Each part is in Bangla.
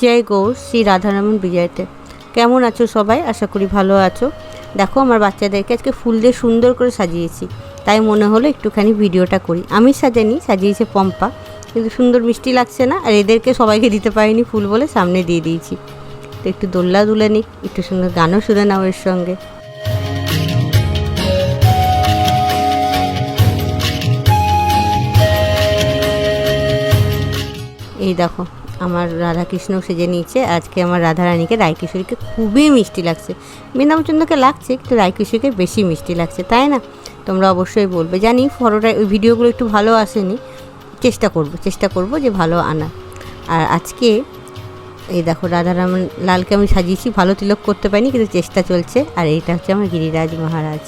জয় গৌর শ্রী রাধারমন বিজয়তে। কেমন আছো সবাই? আশা করি ভালো আছো। দেখো, আমার বাচ্চাদেরকে আজকে ফুল দিয়ে সুন্দর করে সাজিয়েছি। তাই মনে হলো একটুখানি ভিডিওটা করি। আমি সাজাইনি, সাজিয়েছে পম্পা। কিন্তু সুন্দর মিষ্টি লাগছে না, আর এদেরকে সবাইকে দিতে পারিনি ফুল বলে সামনে দিয়ে দিয়েছি। তো একটু দোল্লা দুলে নিই, একটু সুন্দর গানও শুনে নাও এর সঙ্গে। এই দেখো আমার রাধাকৃষ্ণ সেজে নিয়েছে। আজকে আমার রাধারানীকে রায়কিশোরীকে খুবই মিষ্টি লাগছে। বৃন্দাবচন্দ্রকে লাগছে, কিন্তু রায়কিশোরীকে বেশি মিষ্টি লাগছে, তাই না? তোমরা অবশ্যই বলবে। জানি ফটোটা, ওই ভিডিওগুলো একটু ভালো আসেনি। চেষ্টা করব চেষ্টা করব যে ভালো আনা। আর আজকে, এই দেখো রাধারামন লালকে আমি সাজিয়েছি, ভালো তিলক করতে পারিনি, কিন্তু চেষ্টা চলছে। আর এইটা হচ্ছে আমার গিরিরাজ মহারাজ।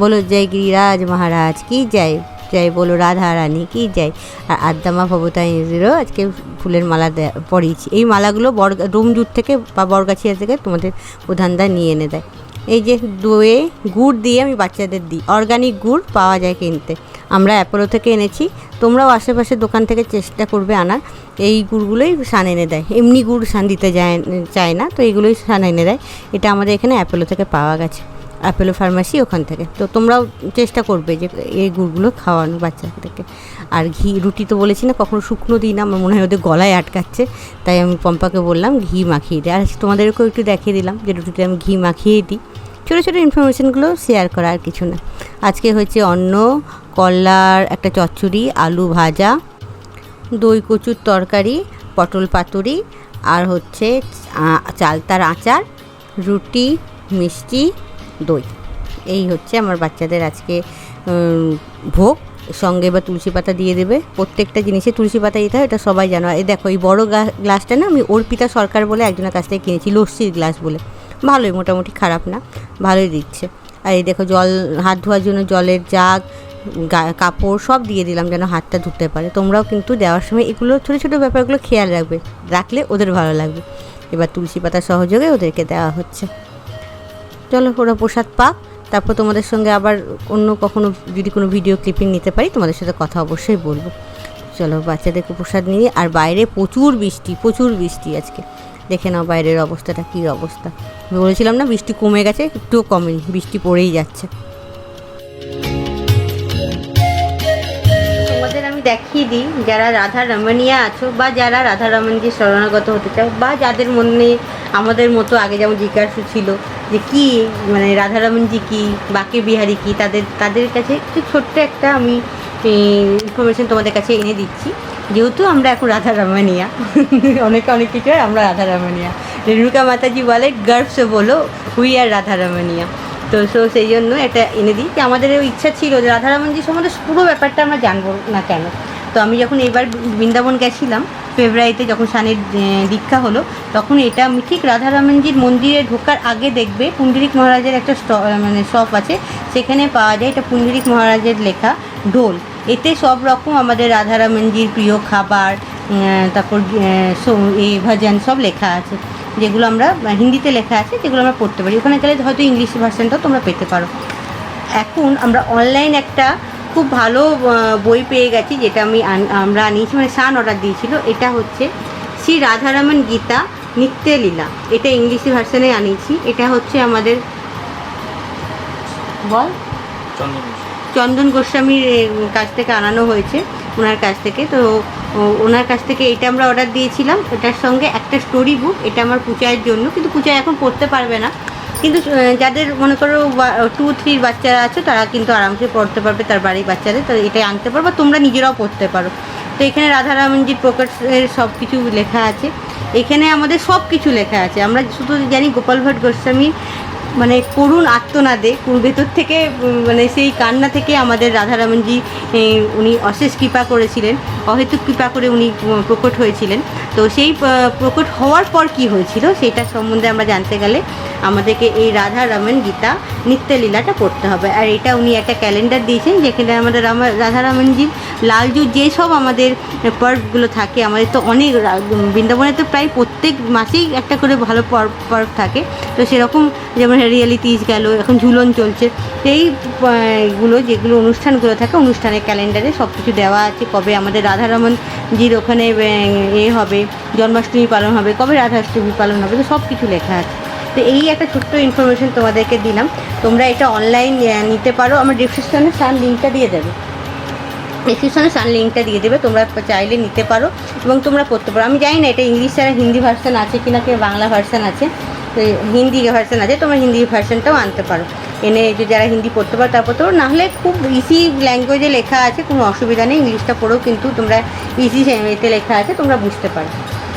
বলো, জয় গিরিরাজ মহারাজ, কি জয়? জয় বলো রাধা রানী, কি জয়? আর আদ্দামা ভবতাইজিরও আজকে ফুলের মালা পরিয়েছি এই মালাগুলো বর রুমজুট থেকে বা বরগাছিয়া থেকে তোমাদের প্রধানদা নিয়ে এনে দেয়। এই যে দয়ে গুড় দিয়ে আমি বাচ্চাদের দিই। অর্গানিক গুড় পাওয়া যায় কিনতে। আমরা অ্যাপোলো থেকে এনেছি। তোমরাও আশেপাশের দোকান থেকে চেষ্টা করবে আনার। এই গুড়গুলোই সান এনে দেয়। এমনি গুড় সান দিতে যায়, চায় না, তো এইগুলোই সান এনে দেয়। এটা আমাদের এখানে অ্যাপোলো থেকে পাওয়া গেছে। অ্যাপেলো ফার্মাসি ওখান থেকে। তো তোমরাও চেষ্টা করবে যে এই গুড়গুলো খাওয়ানো বাচ্চাদেরকে। আর ঘি, রুটি তো বলেছি না, কখনো শুকনো দিই না, আমার মনে হয় ওদের গলায় আটকাচ্ছে। তাই আমি পম্পাকে বললাম, ঘি মাখিয়ে দিই আর তোমাদেরকেও একটু দেখিয়ে দিলাম যে রুটিতে আমি ঘি মাখিয়ে দিই। ছোটো ছোটো ইনফরমেশানগুলো শেয়ার করা আর কিছু না। আজকে হচ্ছে অন্ন, কলার, একটা চচ্চড়ি, আলু ভাজা, দই কচুর তরকারি, পটল পাতুরি, আর হচ্ছে চালতার আচার, রুটি, মিষ্টি দই। এই হচ্ছে আমার বাচ্চাদের আজকে ভোগ। সঙ্গে বা তুলসী পাতা দিয়ে দেবে। প্রত্যেকটা জিনিসে তুলসী পাতা দিতে হয়, এটা সবাই জানো। এই দেখো, এই বড় গ্লাসটা না, আমি অর্পিতা সরকার বলে একজনের কাছ থেকে কিনেছি, লস্যির গ্লাস বলে। ভালোই, মোটামুটি খারাপ না, ভালোই দিচ্ছে। আর এই দেখো, জল, হাত ধোয়ার জন্য জলের জাগ কাপড় সব দিয়ে দিলাম যেন হাতটা ধুতে পারে। তোমরাও কিন্তু দেওয়ার সময় এগুলো, ছোটো ছোটো ব্যাপারগুলো খেয়াল রাখবে, রাখলে ওদের ভালো লাগবে। এবার তুলসী পাতার সহযোগে ওদেরকে দেওয়া হচ্ছে। চলো ওরা প্রসাদ পাক, তারপর তোমাদের সঙ্গে আবার অন্য কখনো যদি কোনো ভিডিও ক্লিপিং নিতে পারি, তোমাদের সাথে কথা অবশ্যই বলব। চলো বাচ্চাদেরকে প্রসাদ নিয়ে, আর বাইরে প্রচুর বৃষ্টি প্রচুর বৃষ্টি আজকে। দেখে নাও বাইরের অবস্থাটা, কী অবস্থা। বলেছিলাম না, বৃষ্টি কমে গেছে, একটুও কমেনি, বৃষ্টি পড়েই যাচ্ছে। তোমাদের আমি দেখিয়ে দিই, যারা রাধা রমণিয়া আছো, বা যারা রাধা রমণজির শরণাগত হতে চাও, বা যাদের মনে আমাদের মতো আগে যেমন জিজ্ঞাসা ছিল যে কি মানে রাধা রমণজি কি বাকে বিহারি কি তাদের তাদের কাছে একটু ছোট্ট একটা আমি ইনফরমেশন তোমাদের কাছে এনে দিচ্ছি। যেহেতু আমরা এখন রাধা রমণিয়া অনেকে অনেক কিছু হয়, আমরা রাধা রমণিয়া রেণুকা মাতাজি বলে গার্ভ সে বলো হুই আর রাধা রমণিয়া তো সো সেই জন্য এটা এনে দিই। যে আমাদের ইচ্ছা ছিল যে রাধারামনজি সম্বন্ধে পুরো ব্যাপারটা আমরা জানব না কেন। তো আমি যখন এবার বৃন্দাবন গেছিলাম ফেব্রুয়ারিতে যখন সানের দীক্ষা হলো, তখন এটা আমি ঠিক রাধারামনজির মন্দিরে ঢোকার আগে দেখবে পুণ্ডরিক মহারাজের একটা মানে শপ আছে। সেখানে পাওয়া যায় এটা পুণ্ডরিক মহারাজের লেখা ঢোল। এতে সব রকম আমাদের রাধারামনজির প্রিয় খাবার তারপর, এ ভজন সব লেখা আছে। যেগুলো আমরা হিন্দিতে লেখা আছে, যেগুলো আমরা পড়তে পারি। ওখানে গেলে হয়তো ইংলিশ ভার্সানটাও তোমরা পেতে পারো। এখন আমরা অনলাইন একটা খুব ভালো বই পেয়ে গেছি যেটা আমি আমরা আনিয়েছি মানে সান অর্ডার দিয়েছিল। এটা হচ্ছে শ্রী রাধারামন গীতা নিত্য লীলা। এটা ইংলিশ ভার্সানে আনিয়েছি। এটা হচ্ছে আমাদের বল? চন্দন গোস্বামীর কাছ থেকে আনানো হয়েছে ওনার কাছ থেকে। তো ওনার কাছ থেকে এটা আমরা অর্ডার দিয়েছিলাম। এটার সঙ্গে একটা স্টোরি বুক এটা আমার পূজার জন্য। কিন্তু পূজায় এখন পড়তে পারবে না। কিন্তু যাদের মনে করো টু থ্রির বাচ্চারা আছে, তারা কিন্তু আরামসে পড়তে পারবে, তার বাড়ির বাচ্চাদের, তো এটাই আনতে পারো, বা তোমরা নিজেরাও পড়তে পারো। তো এখানে রাধারামনজির প্রকাশের সব কিছু লেখা আছে। এখানে আমাদের সব কিছু লেখা আছে। আমরা শুধু জানি গোপাল ভট্ট গোস্বামী মানে করুণ আত্মনাদে ভেতর থেকে মানে সেই কান্না থেকে আমাদের রাধারামনজি উনি অশেষ কৃপা করেছিলেন, অহেতুক কৃপা করে উনি প্রকট হয়েছিলেন। তো সেই প্রকট হওয়ার পর কি হয়েছিল, সেটা সম্বন্ধে আমরা জানতে গেলে আমাদেরকে এই রাধারামন গীতা নিত্যলীলাটা পড়তে হবে। আর এটা উনি একটা ক্যালেন্ডার দিয়েছেন, যেখানে আমাদের রামা রাধারামনজির লালজুর যেসব আমাদের পর্বগুলো থাকে, আমাদের তো অনেক বৃন্দাবনে তো প্রায় প্রত্যেক মাসেই একটা করে ভালো পর্ব পর্ব থাকে। তো সেরকম যেমন ফেরিয়ালি তিজ গেল, এখন ঝুলন চলছে। এই, গুলো যেগুলো অনুষ্ঠানগুলো থাকে, অনুষ্ঠানের ক্যালেন্ডারে সব কিছু দেওয়া আছে। কবে আমাদের রাধারমনজির ওখানে, এ হবে, জন্মাষ্টমী পালন হবে, কবে রাধাষ্টমী পালন হবে, তো সব কিছু লেখা আছে। তো এই একটা ছোট্ট ইনফরমেশন তোমাদেরকে দিলাম। তোমরা এটা অনলাইন নিতে পারো। আমার ডিসক্রিপশনে সান লিঙ্কটা দিয়ে দেবে। ডিসক্রিপশনে সান লিঙ্কটা দিয়ে দেবে। তোমরা চাইলে নিতে পারো এবং তোমরা পড়তে পারো। আমি জানি না এটা ইংলিশ ছাড়া হিন্দি ভার্সান আছে কি না কি বাংলা ভার্সান আছে। তো হিন্দি ভার্সান আছে, তোমরা হিন্দি ভার্সানটাও আনতে পারো। এনে যে যারা হিন্দি পড়তে পারো, তারপর তো নাহলে খুব ইজি ল্যাঙ্গুয়েজে লেখা আছে, কোনো অসুবিধা নেই। ইংলিশটা পড়েও কিন্তু তোমরা ইজি এতে লেখা আছে, তোমরা বুঝতে পারো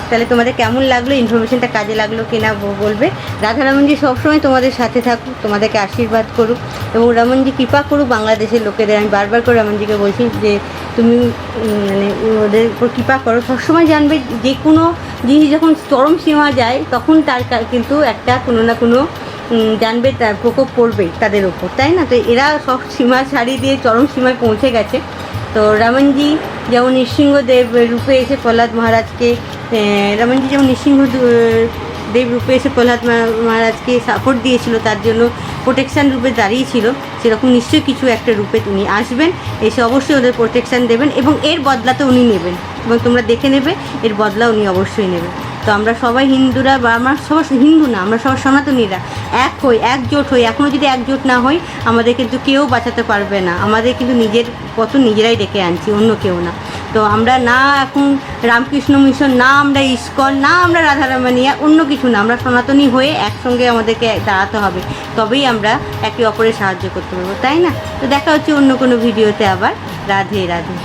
তাহলে তোমাদের কেমন লাগল? ইনফরমেশনটা কাজে লাগল কিনা বলবে। রাধা রমনজি সবসময় তোমাদের সাথে থাকুক, তোমাদেরকে আশীর্বাদ করুক এবং রমনজি কৃপা করুক বাংলাদেশের লোকেদের। আমি বারবার করে রমনজিকে বলছি যে, তুমি মানে ওদের উপর কৃপা করো। সবসময় জানবে যে কোনো জিনিস যখন চরম সীমা যায়, তখন তার কিন্তু একটা কোনো না কোনো জানবে তার, প্রকোপ পড়বেই তাদের ওপর তাই না? তো এরা সব সীমা ছাড়িয়ে দিয়ে চরম সীমায় পৌঁছে গেছে। তো রমনজি যেমন নৃসিংহদেব রূপে এসে প্রহ্লাদ মহারাজকে রমনজি যেমন নৃসিংহ দেব রূপে এসে প্রহ্লাদ মহা- মহারাজকে সাপোর্ট দিয়েছিল, তার জন্য প্রোটেকশান রূপে দাঁড়িয়েছিল, সেরকম নিশ্চয়ই কিছু একটা রূপে উনি আসবেন, এসে অবশ্যই ওদের প্রোটেকশান দেবেন এবং এর বদলাতে উনি নেবেন এবং তোমরা দেখে নেবে, এর বদলা উনি অবশ্যই নেবেন। তো আমরা সবাই হিন্দুরা বা আমরা সবাই হিন্দু না, আমরা সবাই সনাতনীরা। এক হই একজোট হই এখনও যদি একজোট না হই, আমাদের কিন্তু কেউ বাঁচাতে পারবে না। আমাদের কিন্তু নিজের পতন নিজেরাই ডেকে আনছি, অন্য কেউ না। তো আমরা না এখন রামকৃষ্ণ মিশন, না আমরা ইস্কন, না আমরা রাধারামানিয়া, অন্য কিছু না। আমরা সনাতনী হয়ে একসঙ্গে আমাদেরকে দাঁড়াতে হবে। তবেই আমরা একে অপরের সাহায্য করতে পারব, তাই না? তো দেখা হচ্ছে অন্য কোনো ভিডিওতে আবার। রাধে রাধে।